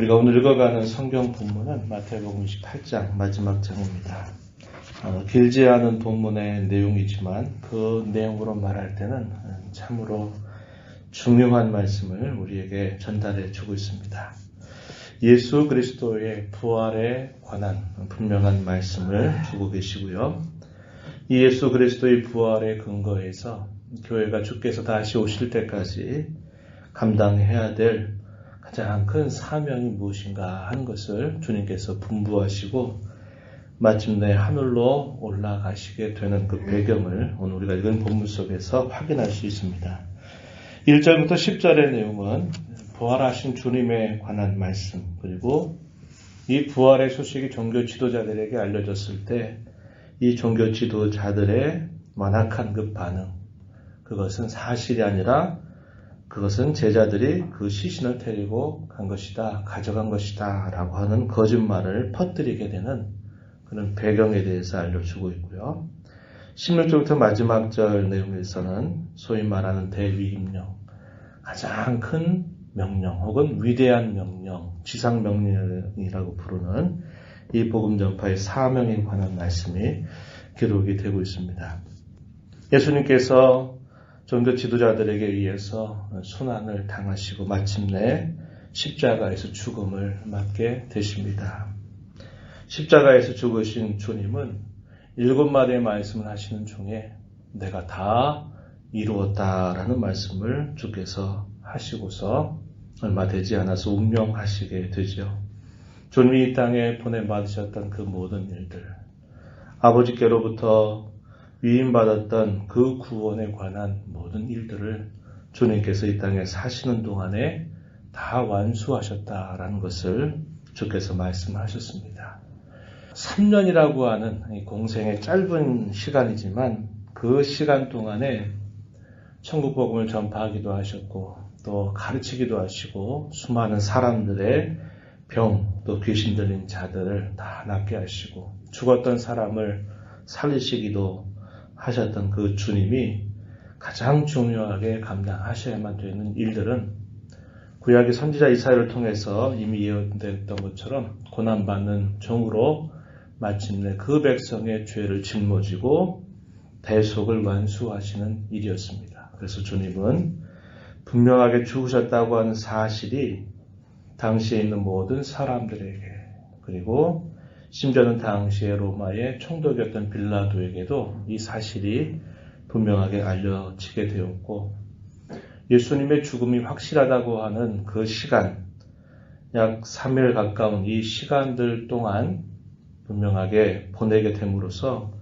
우리가 오늘 읽어가는 성경 본문은 마태복음 28장 마지막 장입니다. 어, 길지 않은 본문의 내용이지만 그 내용으로 말할 때는 참으로 중요한 말씀을 우리에게 전달해 주고 있습니다. 예수 그리스도의 부활에 관한 분명한 말씀을 주고 계시고요. 이 예수 그리스도의 부활의 근거에서 교회가 주께서 다시 오실 때까지 감당해야 될 가장 큰 사명이 무엇인가 하는 것을 주님께서 분부하시고 마침내 하늘로 올라가시게 되는 그 배경을 오늘 우리가 읽은 본문 속에서 확인할 수 있습니다. 1절부터 10절의 내용은 부활하신 주님에 관한 말씀 그리고 이 부활의 소식이 종교 지도자들에게 알려졌을 때 이 종교 지도자들의 만악한 그 반응 그것은 사실이 아니라 그것은 제자들이 그 시신을 데리고 간 것이다, 가져간 것이다 라고 하는 거짓말을 퍼뜨리게 되는 그런 배경에 대해서 알려주고 있고요. 16절부터 마지막 절 내용에서는 소위 말하는 대위임령, 가장 큰 명령 혹은 위대한 명령, 지상 명령이라고 부르는 이 복음 전파의 사명에 관한 말씀이 기록이 되고 있습니다. 예수님께서 종교 지도자들에게 의해서 순환을 당하시고 마침내 십자가에서 죽음을 맞게 되십니다. 십자가에서 죽으신 주님은 일곱 마디의 말씀을 하시는 중에 내가 다 이루었다라는 말씀을 주께서 하시고서 얼마 되지 않아서 운명하시게 되죠. 주님이 이 땅에 보내받으셨던 그 모든 일들, 아버지께로부터 위임받았던 그 구원에 관한 모든 일들을 주님께서 이 땅에 사시는 동안에 다 완수하셨다라는 것을 주께서 말씀하셨습니다. 3년이라고 하는 공생의 짧은 시간이지만 그 시간 동안에 천국 복음을 전파하기도 하셨고 또 가르치기도 하시고 수많은 사람들의 병, 또 귀신 들린 자들을 다 낫게 하시고 죽었던 사람을 살리시기도 하셨던 그 주님이 가장 중요하게 감당하셔야만 되는 일들은 구약의 선지자 이사야를 통해서 이미 예언됐던 것처럼 고난받는 종으로 마침내 그 백성의 죄를 짊어지고 대속을 완수하시는 일이었습니다. 그래서 주님은 분명하게 죽으셨다고 하는 사실이 당시에 있는 모든 사람들에게 그리고 심지어는 당시에 로마의 총독이었던 빌라도에게도 이 사실이 분명하게 알려지게 되었고 예수님의 죽음이 확실하다고 하는 그 시간 약 3일 가까운 이 시간들 동안 분명하게 보내게 됨으로써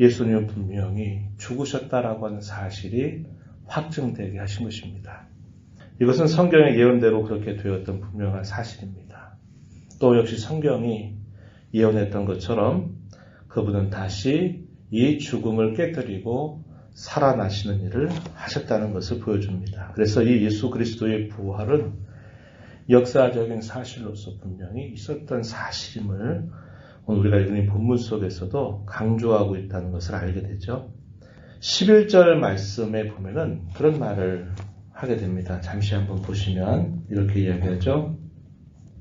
예수님은 분명히 죽으셨다라고 하는 사실이 확증되게 하신 것입니다. 이것은 성경의 예언대로 그렇게 되었던 분명한 사실입니다. 또 역시 성경이 예언했던 것처럼 그분은 다시 이 죽음을 깨뜨리고 살아나시는 일을 하셨다는 것을 보여줍니다. 그래서 이 예수 그리스도의 부활은 역사적인 사실로서 분명히 있었던 사실임을 우리가 읽은 본문 속에서도 강조하고 있다는 것을 알게 되죠. 11절 말씀에 보면은 그런 말을 하게 됩니다. 잠시 한번 보시면 이렇게 이야기하죠.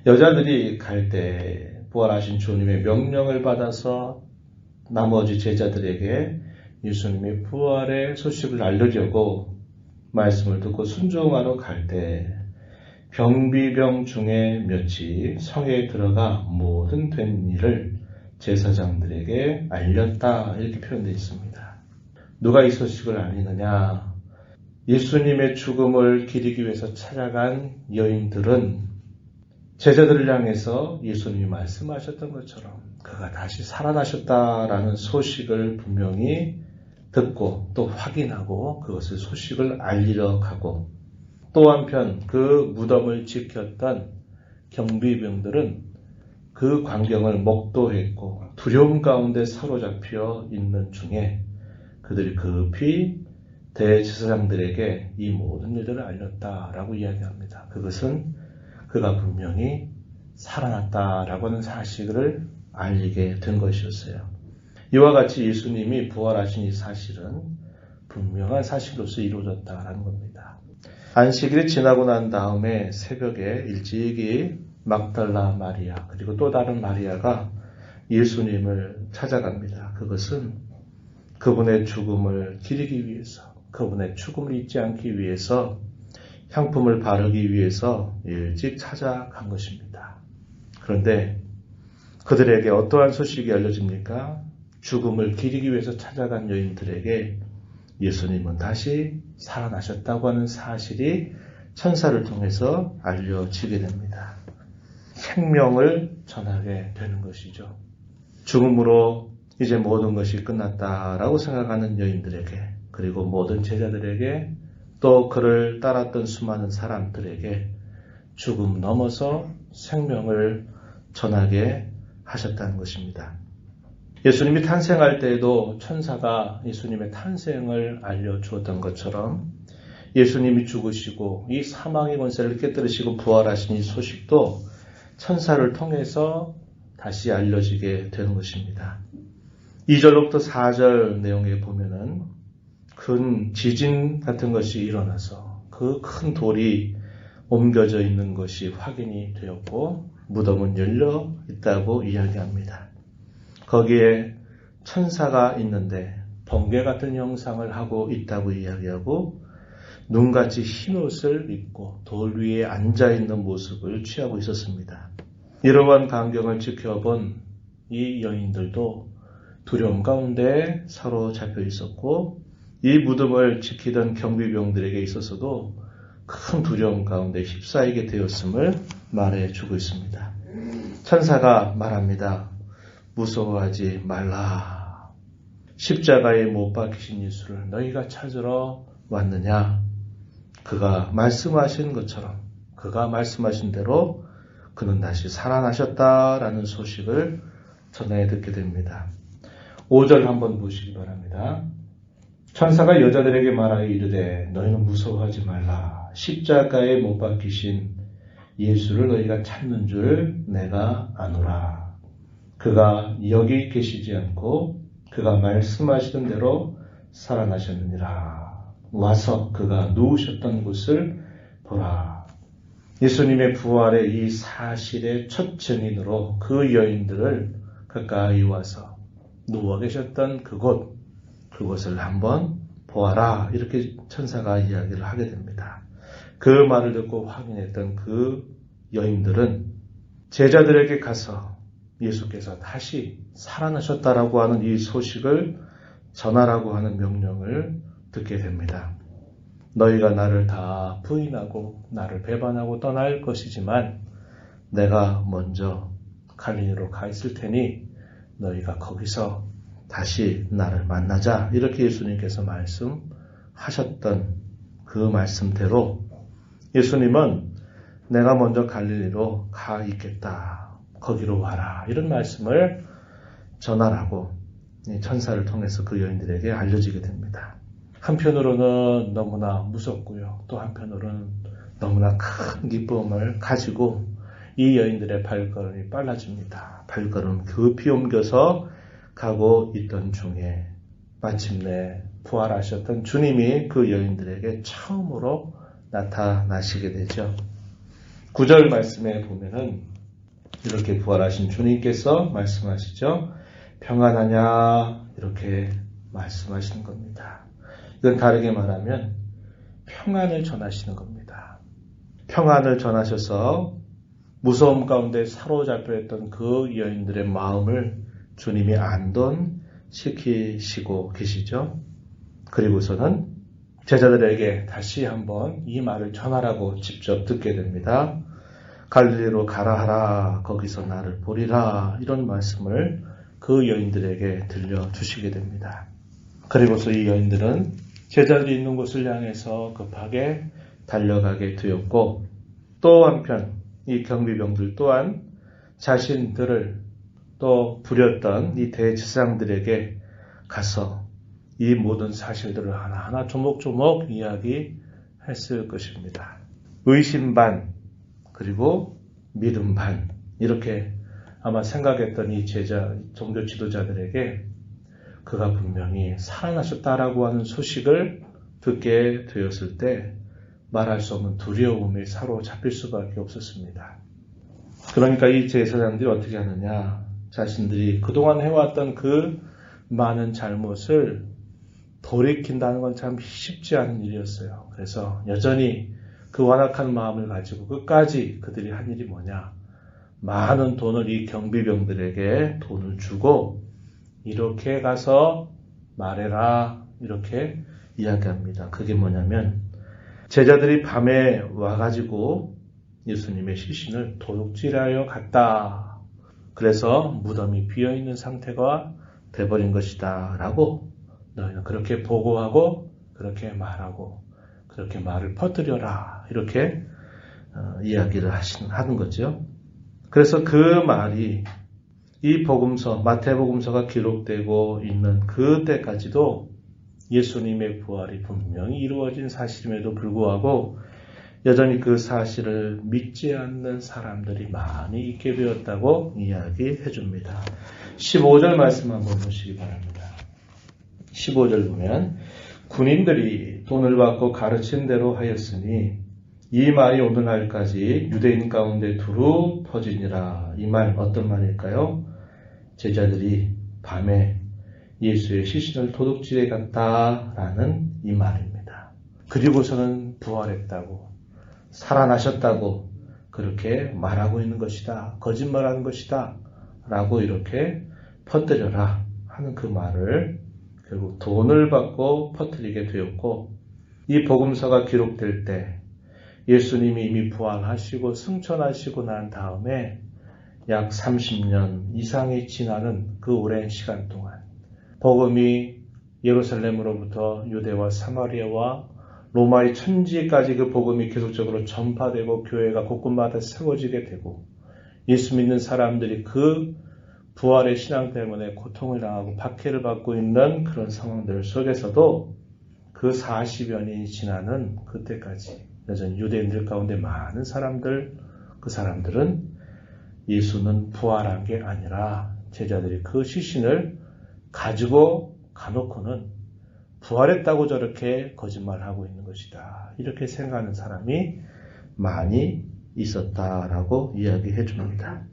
여자들이 갈 때 부활하신 주님의 명령을 받아서 나머지 제자들에게 예수님의 부활의 소식을 알려주고 말씀을 듣고 순종하러 갈 때 병비병 중에 몇이 성에 들어가 모든 된 일을 제사장들에게 알렸다 이렇게 표현되어 있습니다. 누가 이 소식을 알리느냐? 예수님의 죽음을 기리기 위해서 찾아간 여인들은 제자들을 향해서 예수님이 말씀하셨던 것처럼 그가 다시 살아나셨다라는 소식을 분명히 듣고 또 확인하고 그것을 소식을 알리러 가고 또 한편 그 무덤을 지켰던 경비병들은 그 광경을 목도했고 두려움 가운데 사로잡혀 있는 중에 그들이 급히 대제사장들에게 이 모든 일들을 알렸다라고 이야기합니다. 그것은 그가 분명히 살아났다라고 하는 사실을 알리게 된 것이었어요. 이와 같이 예수님이 부활하신 이 사실은 분명한 사실로서 이루어졌다라는 겁니다. 안식일이 지나고 난 다음에 새벽에 일찍이 막달라 마리아 그리고 또 다른 마리아가 예수님을 찾아갑니다. 그것은 그분의 죽음을 기리기 위해서, 그분의 죽음을 잊지 않기 위해서 향품을 바르기 위해서 일찍 찾아간 것입니다. 그런데 그들에게 어떠한 소식이 알려집니까? 죽음을 기리기 위해서 찾아간 여인들에게 예수님은 다시 살아나셨다고 하는 사실이 천사를 통해서 알려지게 됩니다. 생명을 전하게 되는 것이죠. 죽음으로 이제 모든 것이 끝났다라고 생각하는 여인들에게 그리고 모든 제자들에게 또 그를 따랐던 수많은 사람들에게 죽음 넘어서 생명을 전하게 하셨다는 것입니다. 예수님이 탄생할 때에도 천사가 예수님의 탄생을 알려주었던 것처럼 예수님이 죽으시고 이 사망의 권세를 깨뜨리시고 부활하신 이 소식도 천사를 통해서 다시 알려지게 되는 것입니다. 2절로부터 4절 내용에 보면은 큰 지진 같은 것이 일어나서 그 큰 돌이 옮겨져 있는 것이 확인이 되었고 무덤은 열려 있다고 이야기합니다. 거기에 천사가 있는데 번개 같은 형상을 하고 있다고 이야기하고 눈같이 흰 옷을 입고 돌 위에 앉아 있는 모습을 취하고 있었습니다. 이러한 광경을 지켜본 이 여인들도 두려움 가운데 사로잡혀 있었고 이 무덤을 지키던 경비병들에게 있어서도 큰 두려움 가운데 휩싸이게 되었음을 말해 주고 있습니다. 천사가 말합니다. 무서워하지 말라. 십자가에 못 박히신 예수를 너희가 찾으러 왔느냐? 그가 말씀하신 것처럼 그가 말씀하신 대로 그는 다시 살아나셨다라는 소식을 전해 듣게 됩니다. 5절 한번 보시기 바랍니다. 천사가 여자들에게 말하여 이르되 너희는 무서워하지 말라. 십자가에 못 박히신 예수를 너희가 찾는 줄 내가 아노라. 그가 여기 계시지 않고 그가 말씀하시던 대로 살아나셨느니라. 와서 그가 누우셨던 곳을 보라. 예수님의 부활의 이 사실의 첫 증인으로 그 여인들을 가까이 와서 누워 계셨던 그곳, 그곳을 한번 보아라. 이렇게 천사가 이야기를 하게 됩니다. 그 말을 듣고 확인했던 그 여인들은 제자들에게 가서 예수께서 다시 살아나셨다라고 하는 이 소식을 전하라고 하는 명령을 듣게 됩니다. 너희가 나를 다 부인하고 나를 배반하고 떠날 것이지만 내가 먼저 갈릴리로 가 있을 테니 너희가 거기서 다시 나를 만나자 이렇게 예수님께서 말씀하셨던 그 말씀대로 예수님은 내가 먼저 갈릴리로 가 있겠다. 거기로 와라. 이런 말씀을 전하라고 천사를 통해서 그 여인들에게 알려지게 됩니다. 한편으로는 너무나 무섭고요. 또 한편으로는 너무나 큰 기쁨을 가지고 이 여인들의 발걸음이 빨라집니다. 발걸음 급히 옮겨서 가고 있던 중에 마침내 부활하셨던 주님이 그 여인들에게 처음으로 나타나시게 되죠. 구절 말씀에 보면은 이렇게 부활하신 주님께서 말씀하시죠. 평안하냐 이렇게 말씀하시는 겁니다. 이건 다르게 말하면 평안을 전하시는 겁니다. 평안을 전하셔서 무서움 가운데 사로잡혀 있던 그 여인들의 마음을 주님이 안돈시키시고 계시죠. 그리고서는 제자들에게 다시 한번 이 말을 전하라고 직접 듣게 됩니다. 갈릴리로 가라 하라 거기서 나를 보리라 이런 말씀을 그 여인들에게 들려주시게 됩니다. 그리고서 이 여인들은 제자들이 있는 곳을 향해서 급하게 달려가게 되었고 또 한편 이 경비병들 또한 자신들을 또 부렸던 이 대지상들에게 가서 이 모든 사실들을 하나하나 조목조목 이야기했을 것입니다. 의심 반 그리고 믿음 반 이렇게 아마 생각했던 이 제자 종교 지도자들에게 그가 분명히 살아나셨다라고 하는 소식을 듣게 되었을 때 말할 수 없는 두려움에 사로잡힐 수밖에 없었습니다. 그러니까 이 제사장들이 어떻게 하느냐. 자신들이 그동안 해왔던 그 많은 잘못을 돌이킨다는 건 참 쉽지 않은 일이었어요. 그래서 여전히 그 완악한 마음을 가지고 끝까지 그들이 한 일이 뭐냐. 많은 돈을 이 경비병들에게 돈을 주고 이렇게 가서 말해라. 이렇게 이야기합니다. 그게 뭐냐면 제자들이 밤에 와가지고 예수님의 시신을 도둑질하여 갔다. 그래서 무덤이 비어있는 상태가 돼버린 것이다. 라고 너희는 그렇게 보고하고 그렇게 말하고 그렇게 말을 퍼뜨려라. 이렇게 어, 이야기를 하시는, 하는 거죠. 그래서 그 말이 이 복음서, 마태복음서가 기록되고 있는 그때까지도 예수님의 부활이 분명히 이루어진 사실임에도 불구하고 여전히 그 사실을 믿지 않는 사람들이 많이 있게 되었다고 이야기해 줍니다. 15절 말씀 한번 보시기 바랍니다. 15절 보면 군인들이 돈을 받고 가르친 대로 하였으니 이 말이 오늘날까지 유대인 가운데 두루 퍼지니라. 이 말 어떤 말일까요? 제자들이 밤에 예수의 시신을 도둑질해 갔다라는 이 말입니다. 그리고서는 부활했다고 살아나셨다고 그렇게 말하고 있는 것이다. 거짓말하는 것이다. 라고 이렇게 퍼뜨려라 하는 그 말을 결국 돈을 받고 퍼뜨리게 되었고 이 복음서가 기록될 때 예수님이 이미 부활하시고 승천하시고 난 다음에 약 30년 이상이 지나는 그 오랜 시간 동안 복음이 예루살렘으로부터 유대와 사마리아와 로마의 천지까지 그 복음이 계속적으로 전파되고 교회가 곳곳마다 세워지게 되고 예수 믿는 사람들이 그 부활의 신앙 때문에 고통을 당하고 박해를 받고 있는 그런 상황들 속에서도 그 40여 년이 지나는 그때까지 여전히 유대인들 가운데 많은 사람들, 그 사람들은 예수는 부활한 게 아니라 제자들이 그 시신을 가지고 가놓고는 부활했다고 저렇게 거짓말하고 있는 것이다. 이렇게 생각하는 사람이 많이 있었다라고 이야기해 줍니다.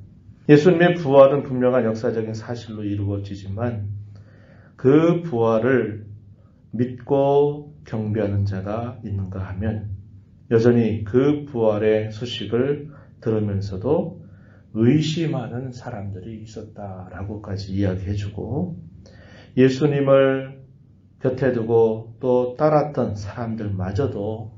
예수님의 부활은 분명한 역사적인 사실로 이루어지지만 그 부활을 믿고 경배하는 자가 있는가 하면 여전히 그 부활의 소식을 들으면서도 의심하는 사람들이 있었다라고까지 이야기해주고 예수님을 곁에 두고 또 따랐던 사람들마저도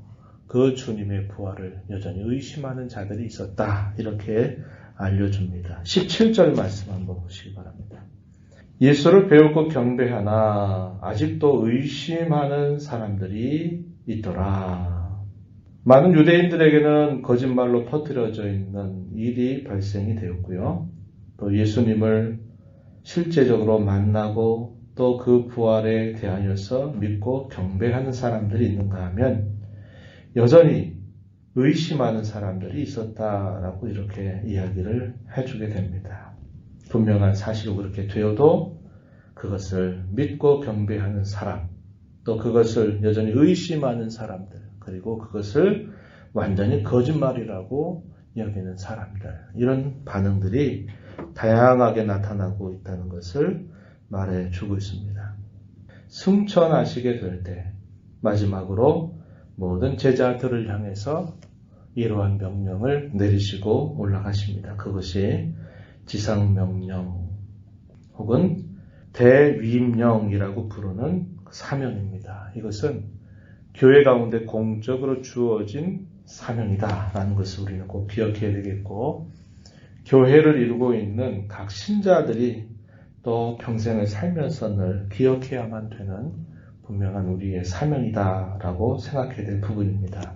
그 주님의 부활을 여전히 의심하는 자들이 있었다. 이렇게 알려줍니다. 17절 말씀 한번 보시기 바랍니다. 예수를 배우고 경배하나 아직도 의심하는 사람들이 있더라. 많은 유대인들에게는 거짓말로 퍼뜨려져 있는 일이 발생이 되었고요. 또 예수님을 실제적으로 만나고 또 그 부활에 대하여서 믿고 경배하는 사람들이 있는가 하면 여전히 의심하는 사람들이 있었다라고 이렇게 이야기를 해주게 됩니다. 분명한 사실로 그렇게 되어도 그것을 믿고 경배하는 사람, 또 그것을 여전히 의심하는 사람들, 그리고 그것을 완전히 거짓말이라고 여기는 사람들, 이런 반응들이 다양하게 나타나고 있다는 것을 말해 주고 있습니다. 승천하시게 될 때, 마지막으로 모든 제자들을 향해서 이러한 명령을 내리시고 올라가십니다. 그것이 지상명령 혹은 대위임령이라고 부르는 사명입니다. 이것은 교회 가운데 공적으로 주어진 사명이다라는 것을 우리는 꼭 기억해야 되겠고 교회를 이루고 있는 각 신자들이 또 평생을 살면서 늘 기억해야만 되는 분명한 우리의 사명이다라고 생각해야 될 부분입니다.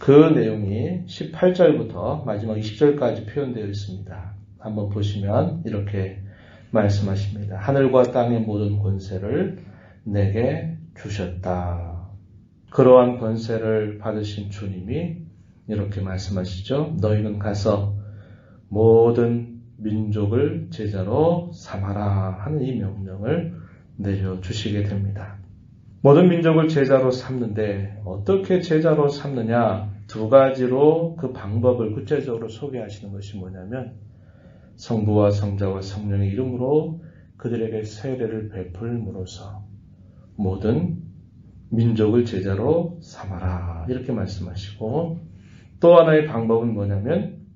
그 내용이 18절부터 마지막 20절까지 표현되어 있습니다. 한번 보시면 이렇게 말씀하십니다. 하늘과 땅의 모든 권세를 내게 주셨다. 그러한 권세를 받으신 주님이 이렇게 말씀하시죠. 너희는 가서 모든 민족을 제자로 삼아라 하는 이 명령을 내려주시게 됩니다. 모든 민족을 제자로 삼는데 어떻게 제자로 삼느냐? 두 가지로 그 방법을 구체적으로 소개하시는 것이 뭐냐면 성부와 성자와 성령의 이름으로 그들에게 세례를 베풀므로써 모든 민족을 제자로 삼아라 이렇게 말씀하시고 또 하나의 방법은 뭐냐면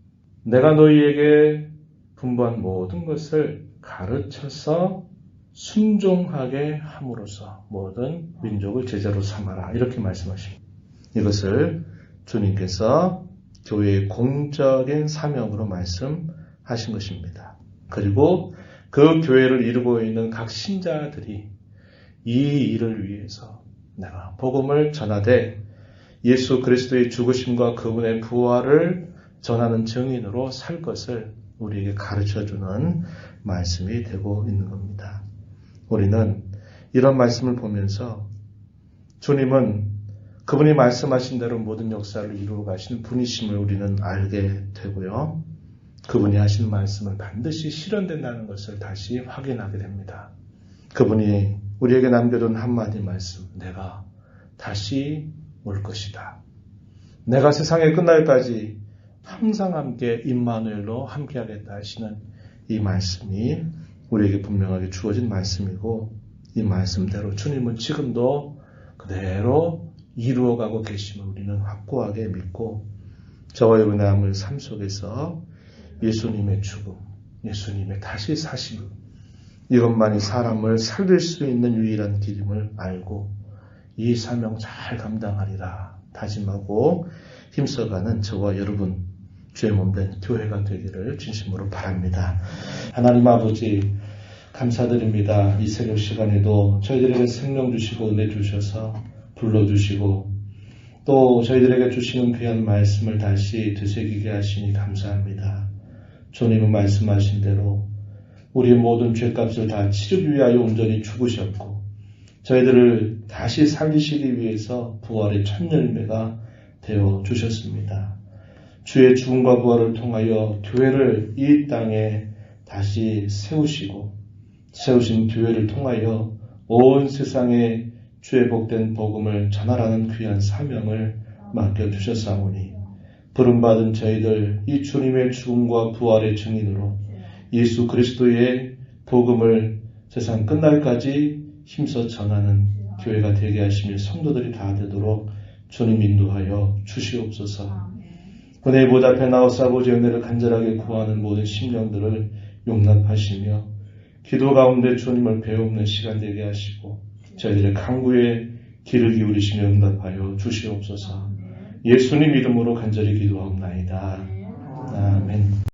내가 너희에게 분부한 모든 것을 가르쳐서 순종하게 함으로써 모든 민족을 제자로 삼아라 이렇게 말씀하십니다. 이것을 주님께서 교회의 공적인 사명으로 말씀하신 것입니다. 그리고 그 교회를 이루고 있는 각 신자들이 이 일을 위해서 내가 복음을 전하되 예수 그리스도의 죽으심과 그분의 부활을 전하는 증인으로 살 것을 우리에게 가르쳐 주는 말씀이 되고 있는 겁니다. 우리는 이런 말씀을 보면서 주님은 그분이 말씀하신 대로 모든 역사를 이루어 가시는 분이심을 우리는 알게 되고요. 그분이 하신 말씀은 반드시 실현된다는 것을 다시 확인하게 됩니다. 그분이 우리에게 남겨둔 한마디 말씀, 내가 다시 올 것이다. 내가 세상에 끝날까지 항상 함께 임마누엘로 함께하겠다 하시는 이 말씀이 우리에게 분명하게 주어진 말씀이고 이 말씀대로 주님은 지금도 그대로 이루어가고 계심을 우리는 확고하게 믿고 저와 여러분의 남은 삶 속에서 예수님의 죽음, 예수님의 다시 사심 이것만이 사람을 살릴 수 있는 유일한 길임을 알고 이 사명 잘 감당하리라 다짐하고 힘써가는 저와 여러분 주의 몸된 교회가 되기를 진심으로 바랍니다. 하나님 아버지 감사드립니다. 이 새벽 시간에도 저희들에게 생명 주시고 은혜 주셔서 불러주시고 또 저희들에게 주시는 귀한 말씀을 다시 되새기게 하시니 감사합니다. 주님은 말씀하신 대로 우리의 모든 죄값을 다 치르기 위하여 온전히 죽으셨고 저희들을 다시 살리시기 위해서 부활의 첫 열매가 되어 주셨습니다. 주의 죽음과 부활을 통하여 교회를 이 땅에 다시 세우시고 세우신 교회를 통하여 온 세상에 주의 복된 복음을 전하라는 귀한 사명을 맡겨주셨사오니 부름받은 저희들 이 주님의 죽음과 부활의 증인으로 예수 그리스도의 복음을 세상 끝날까지 힘써 전하는 교회가 되게 하시며 성도들이 다 되도록 주님 인도하여 주시옵소서. 은혜의 보답에 나오사 아버지 은혜를 간절하게 구하는 모든 심령들을 용납하시며 기도 가운데 주님을 배우는 시간 되게 하시고 저희들의 강구에 귀를 기울이시며 응답하여 주시옵소서. 예수님 이름으로 간절히 기도하옵나이다. 아멘.